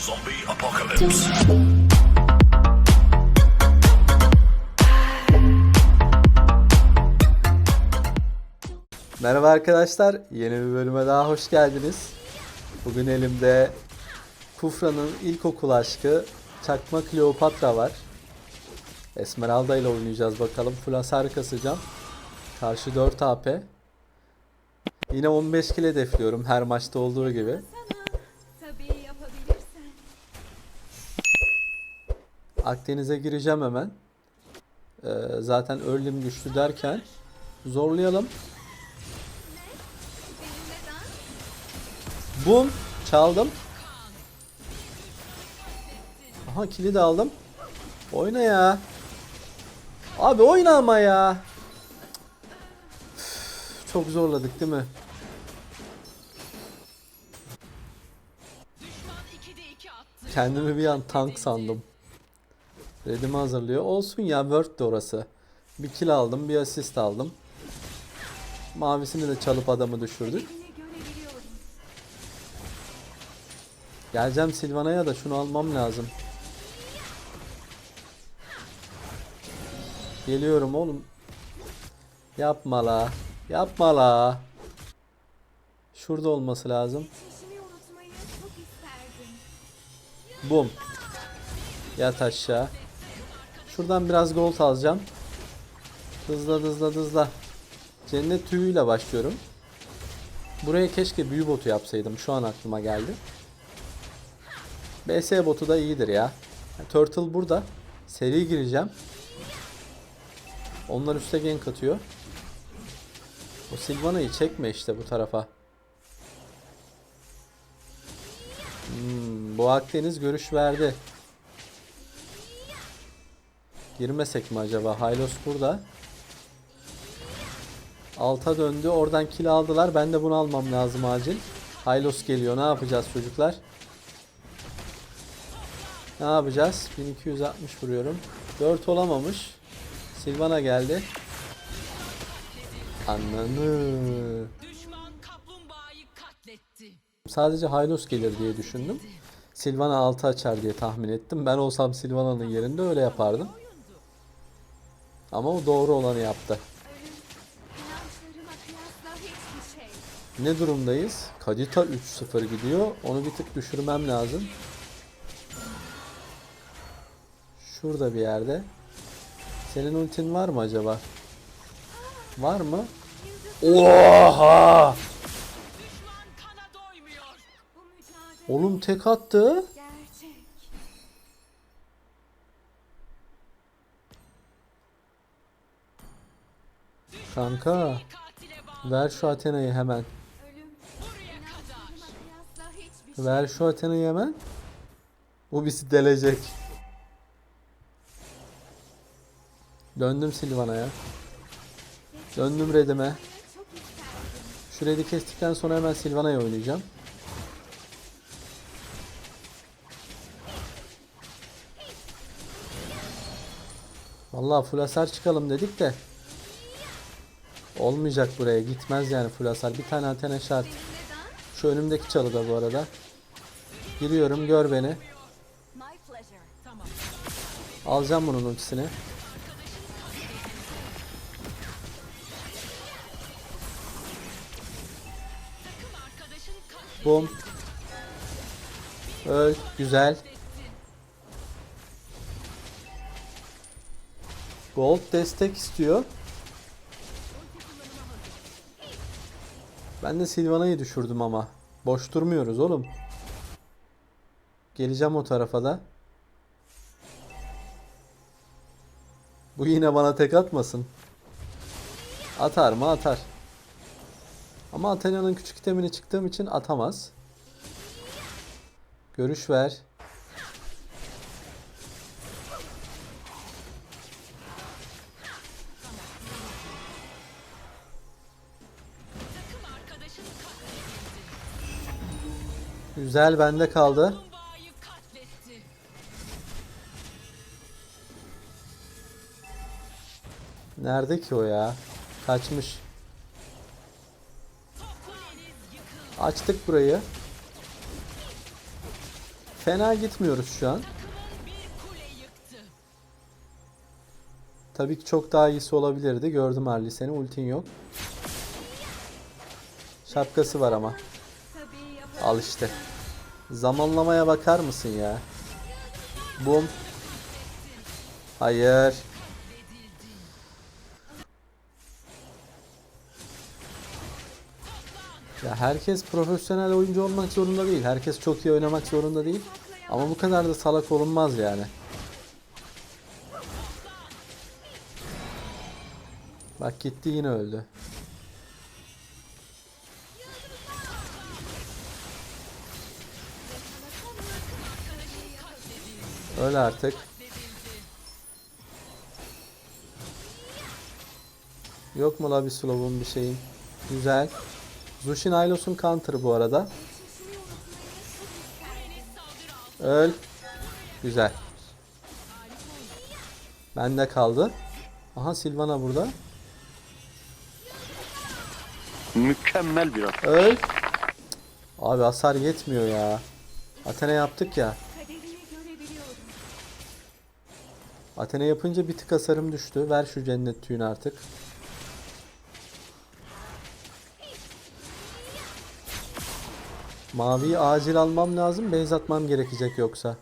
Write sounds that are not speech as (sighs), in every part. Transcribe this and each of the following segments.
Zombie apocalypse. Merhaba arkadaşlar, yeni bir bölüme daha hoş geldiniz. Bugün elimde Kufra'nın ilkokul aşkı Çakma Kleopatra var. Esmeralda ile oynayacağız bakalım. Full hasar kasacağım. Karşı 4 AP. Yine 15 kill hedefliyorum her maçta olduğu gibi. Akdeniz'e gireceğim hemen. Ee, zaten early'm güçlü derken zorlayalım. Bum çaldım. Aha kili de aldım. Oyna ya. Abi oyna ama ya. Çok zorladık değil mi? Kendimi bir an tank sandım. Redimi hazırlıyor. Olsun ya Word de orası. Bir kill aldım, bir asist aldım. Mavisini de çalıp adamı düşürdük. Geleceğim Silvana'ya da şunu almam lazım. Geliyorum oğlum. Yapma la. Yapma la. Şurada olması lazım. Bum. Yat aşağı. Şuradan biraz gold alacağım. Hızla hızla hızla. Cennet tüyüyle başlıyorum. Buraya keşke büyü botu yapsaydım. Şu an aklıma geldi. BS botu da iyidir ya. Turtle burada. Seri gireceğim. Onlar üste gank atıyor. O Sylvana'yı çekme işte bu tarafa. Hmm, bu Akdeniz görüş verdi. Girmesek mi acaba? Hylos burada. Alta döndü. Oradan kill aldılar. Ben de bunu almam lazım acil. Hylos geliyor. Ne yapacağız çocuklar? Ne yapacağız? 1260 vuruyorum. 4 olamamış. Silvana geldi. Ananı. Sadece Hylos gelir diye düşündüm. Silvana 6 açar diye tahmin ettim. Ben olsam Silvana'nın yerinde öyle yapardım. Ama o doğru olanı yaptı. Ne durumdayız? Kadita 3-0 gidiyor. Onu bir tık düşürmem lazım. Şurada bir yerde. Senin ultin var mı acaba? Var mı? Oha! Oğlum tek attı. Kanka ver şu Athena'yı hemen. Ver şu Athena'yı hemen. Bu bizi delecek. Döndüm Silvana'ya. Döndüm Redim'e. Şu Red'i kestikten sonra hemen Silvana'ya oynayacağım. Vallahi full hasar çıkalım dedik de. Olmayacak buraya. Gitmez yani full hasar. Bir tane antene şart. Şu önümdeki çalıda bu arada. Giriyorum gör beni. Alacağım bunun ultisini. Bum. Öl. Güzel. Gold destek istiyor. Ben de Silvana'yı düşürdüm ama. Boş durmuyoruz oğlum. Geleceğim o tarafa da. Bu yine bana tek atmasın. Atar mı? Atar. Ama Athena'nın küçük itemini çıktığım için atamaz. Görüş ver. Güzel bende kaldı. Nerede ki o ya? Kaçmış. Açtık burayı. Fena gitmiyoruz şu an. Tabii ki çok daha iyisi olabilirdi. Gördüm Harley seni. Ultin yok. Şapkası var ama. Al işte. Zamanlamaya bakar mısın ya? Bum. Hayır. Ya herkes profesyonel oyuncu olmak zorunda değil. Herkes çok iyi oynamak zorunda değil. Ama bu kadar da salak olunmaz yani. Bak gitti yine öldü. Öyle artık. Yok mu la bir slow'un bir şeyin? Güzel. Zushin Ailos'un counter bu arada. Öl. Güzel. Bende kaldı. Aha Silvana burada. Mükemmel bir at. Öl. Abi hasar yetmiyor ya. Athena yaptık ya. Athena yapınca bir tık hasarım düştü. Ver şu cennet tüyünü artık. Maviyi acil almam lazım. Base atmam gerekecek yoksa.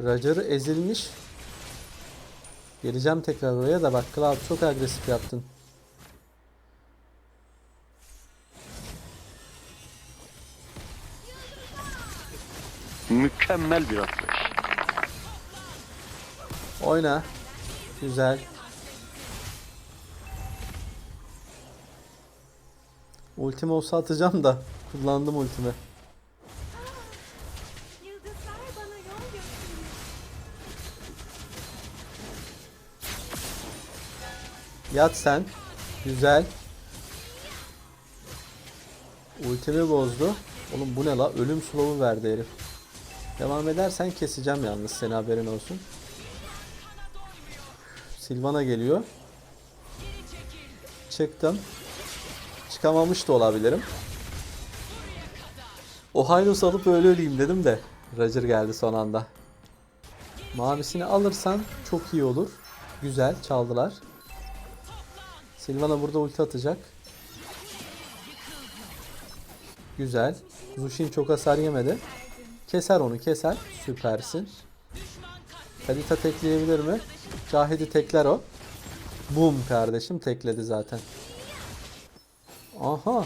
Roger ezilmiş. Geleceğim tekrar oraya da bak Cloud çok agresif yaptın. Mükemmel bir atlayış. Oyna. Güzel. Ultim olsa atacağım da kullandım ultimi. Yat sen. Güzel. Ultimi bozdu. Oğlum bu ne la? Ölüm slow'u verdi herif. Devam edersen keseceğim yalnız seni haberin olsun. Silvana geliyor. Çıktım. Çıkamamış da olabilirim. O Hylos alıp öyle öleyim dedim de. Roger geldi son anda. Mavisini alırsan çok iyi olur. Güzel çaldılar. Silvana burada ulti atacak. Güzel. Zushin çok hasar yemedi. Keser onu keser. Süpersin. Kalita tekleyebilir mi? Cahidi tekler o. Boom kardeşim tekledi zaten. Aha.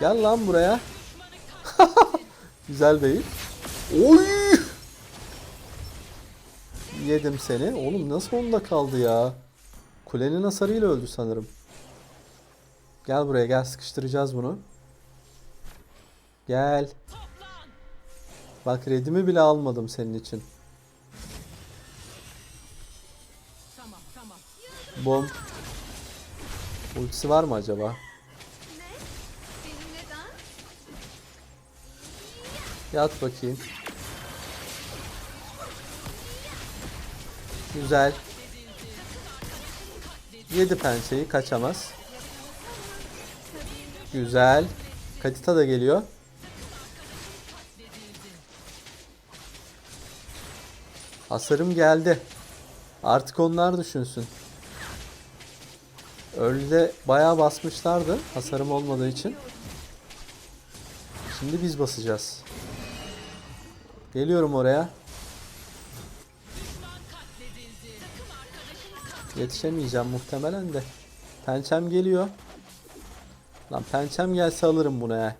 Gel lan buraya. (laughs) Güzel değil. Oy! Yedim seni. Oğlum nasıl onda kaldı ya? Kulenin hasarıyla öldü sanırım. Gel buraya gel sıkıştıracağız bunu. Gel. Bak redimi bile almadım senin için. Bom. Ultisi var mı acaba? Yat bakayım. Güzel. Yedi pençeyi kaçamaz. Güzel. Katita da geliyor. Hasarım geldi. Artık onlar düşünsün. Early'de bayağı basmışlardı hasarım olmadığı için. Şimdi biz basacağız. Geliyorum oraya. Yetişemeyeceğim muhtemelen de. Pençem geliyor. Lan pençem gelse alırım bunu ya.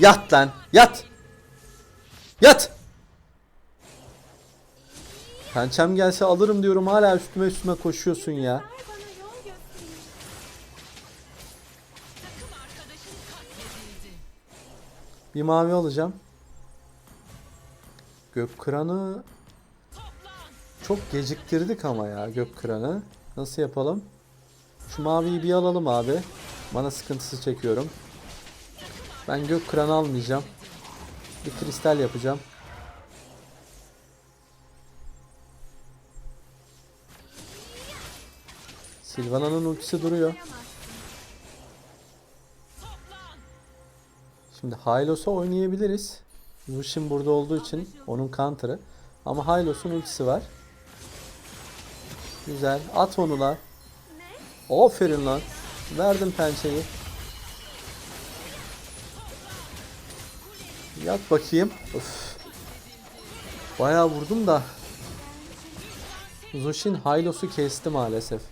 Yat lan. Yat. Yat. Pençem gelse alırım diyorum hala üstüme üstüme koşuyorsun ya. Bir mavi alacağım. Gök kıranı çok geciktirdik ama ya gök kıranı. Nasıl yapalım? Şu maviyi bir alalım abi. Bana sıkıntısı çekiyorum. Ben gök kıranı almayacağım. Bir kristal yapacağım. Sylvana'nın ultisi duruyor. Şimdi Hylos'a oynayabiliriz. Lucian burada olduğu için onun counter'ı. Ama Hylos'un ultisi var. Güzel. At onu lan. Aferin lan. Verdim pençeyi. Yat bakayım. Öf. Bayağı vurdum da. Zushin Hylos'u kesti maalesef.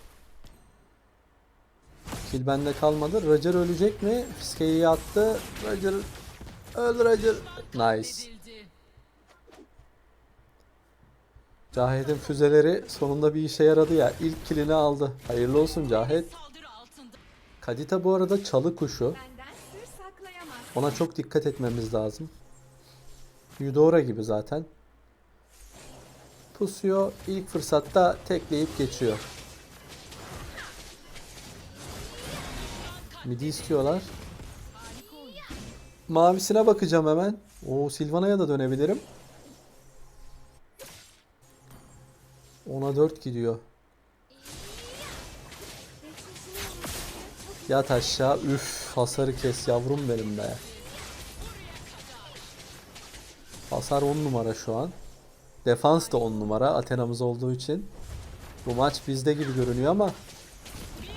Kill bende kalmadı. Roger ölecek mi? Fiskeyi attı. Roger öl Roger. Nice. Cahit'in füzeleri sonunda bir işe yaradı ya. İlk killini aldı. Hayırlı olsun Cahit. Kadita bu arada çalı kuşu. Ona çok dikkat etmemiz lazım. Eudora gibi zaten. Pusuyor. ilk fırsatta tekleyip geçiyor. Midi istiyorlar. Mavisine bakacağım hemen. O Silvana'ya da dönebilirim. Ona 4 gidiyor. Yat aşağı. Üf hasarı kes yavrum benim be. Hasar 10 numara şu an. Defans da 10 numara Athena'mız olduğu için. Bu maç bizde gibi görünüyor ama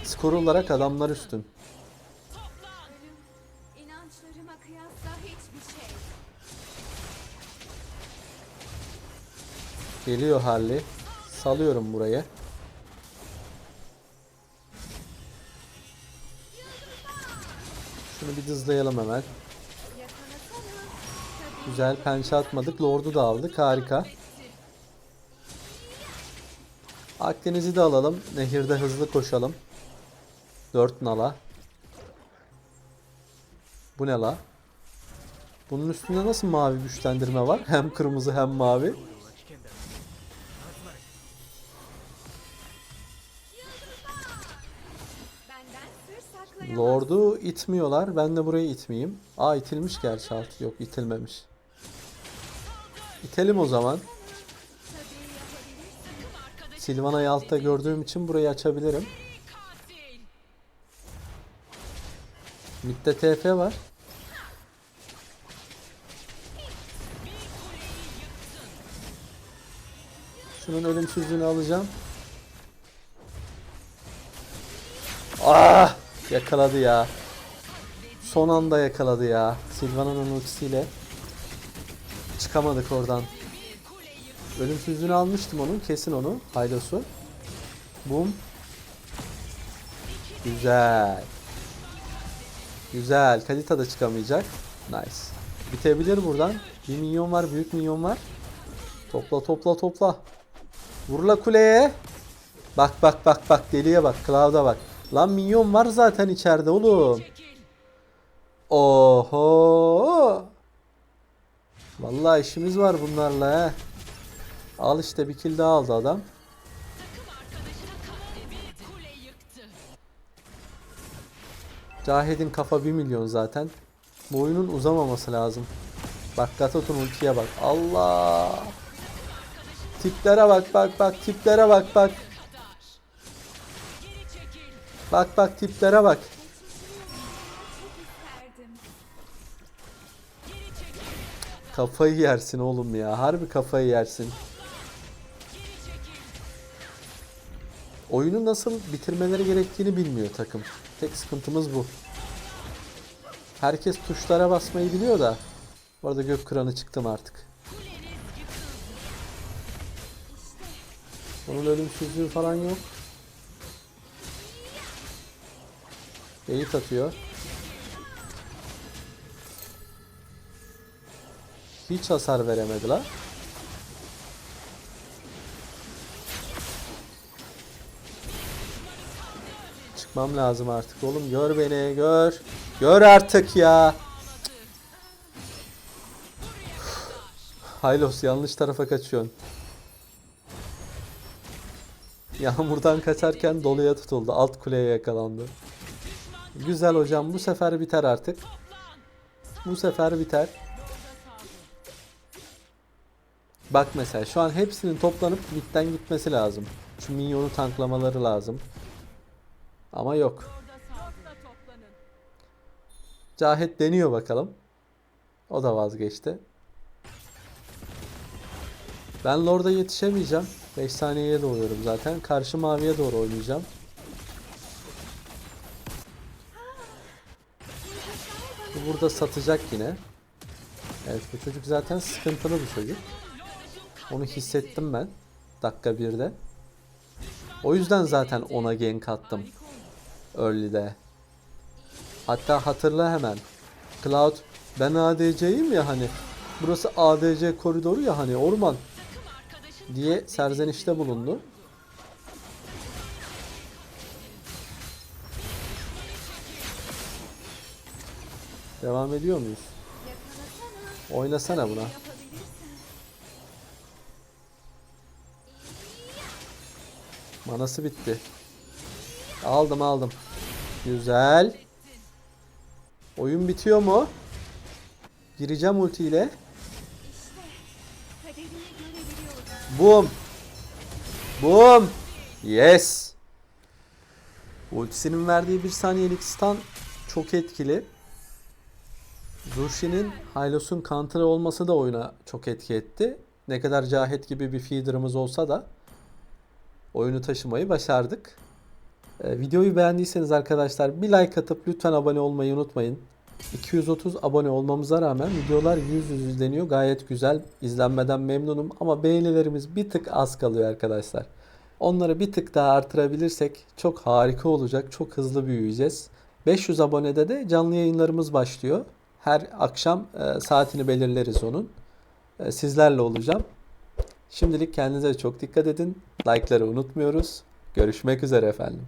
skor olarak adamlar üstün. Şey. Geliyor Harley. Salıyorum burayı. Şunu bir hızlayalım hemen. Güzel pençe atmadık. Lord'u da aldık. Harika. Akdeniz'i de alalım. Nehirde hızlı koşalım. 4 nala. Bu ne la? Bunun üstünde nasıl mavi güçlendirme var? (laughs) Hem kırmızı hem mavi. Lord'u itmiyorlar. Ben de burayı itmeyeyim. Aa itilmiş gerçi alt. Yok itilmemiş. İtelim o zaman. Silvana'yı altta gördüğüm için burayı açabilirim. Mid'de TF var. Şunun ölümsüzlüğünü alacağım. Ah! Yakaladı ya. Son anda yakaladı ya. Silvana'nın ultisiyle. Çıkamadık oradan. Ölümsüzlüğünü almıştım onun. Kesin onu. Haylosu. Boom. Güzel. Güzel. Kalita da çıkamayacak. Nice. Bitebilir buradan. Bir minyon var. Büyük minyon var. Topla topla topla. Vurla kuleye. Bak bak bak bak. Deliye bak. Cloud'a bak. Lan minyon var zaten içeride oğlum. Oho. Vallahi işimiz var bunlarla he. Al işte bir kill daha aldı adam. Cahit'in kafa 1 milyon zaten. Bu oyunun uzamaması lazım. Bak Gatot'un ultiye bak. Allah. Tiplere bak bak bak tiplere bak bak. Bak bak tiplere bak. Kafayı yersin oğlum ya. Harbi kafayı yersin. Oyunu nasıl bitirmeleri gerektiğini bilmiyor takım. Tek sıkıntımız bu. Herkes tuşlara basmayı biliyor da. Bu arada gök kıranı çıktım artık. Onun ölümsüzlüğü falan yok. Beyit atıyor. Hiç hasar veremedi la. Çıkmam lazım artık oğlum. Gör beni, gör. Gör artık ya. (sighs) Haylos yanlış tarafa kaçıyorsun. Yağmurdan kaçarken doluya tutuldu. Alt kuleye yakalandı. Güzel hocam bu sefer biter artık. Bu sefer biter. Bak mesela şu an hepsinin toplanıp midden gitmesi lazım. Şu minyonu tanklamaları lazım. Ama yok. Cahit deniyor bakalım. O da vazgeçti. Ben Lord'a yetişemeyeceğim. 5 saniyeye doğuyorum zaten. Karşı maviye doğru oynayacağım. Bu burada satacak yine. Evet bu çocuk zaten sıkıntılı bir çocuk. Onu hissettim ben. Dakika 1'de. O yüzden zaten ona gank attım. Early'de. Hatta hatırla hemen. Cloud ben ADC'yim ya hani. Burası ADC koridoru ya hani orman diye serzenişte bulundu. Devam ediyor muyuz? Oynasana buna. Manası bitti. Aldım aldım. Güzel. Oyun bitiyor mu? Gireceğim. Kaderini görebiliyorum. Boom. Boom. Yes. Ultisinin verdiği bir saniyelik stun çok etkili. Zushi'nin Hylos'un counter'ı olması da oyuna çok etki etti. Ne kadar Cahit gibi bir feeder'ımız olsa da oyunu taşımayı başardık. Ee, videoyu beğendiyseniz arkadaşlar bir like atıp lütfen abone olmayı unutmayın. 230 abone olmamıza rağmen videolar 100 100 izleniyor. Gayet güzel. İzlenmeden memnunum ama beğenilerimiz bir tık az kalıyor arkadaşlar. Onları bir tık daha artırabilirsek çok harika olacak. Çok hızlı büyüyeceğiz. 500 abonede de canlı yayınlarımız başlıyor. Her akşam e, saatini belirleriz onun. E, sizlerle olacağım. Şimdilik kendinize çok dikkat edin. Like'ları unutmuyoruz. Görüşmek üzere efendim.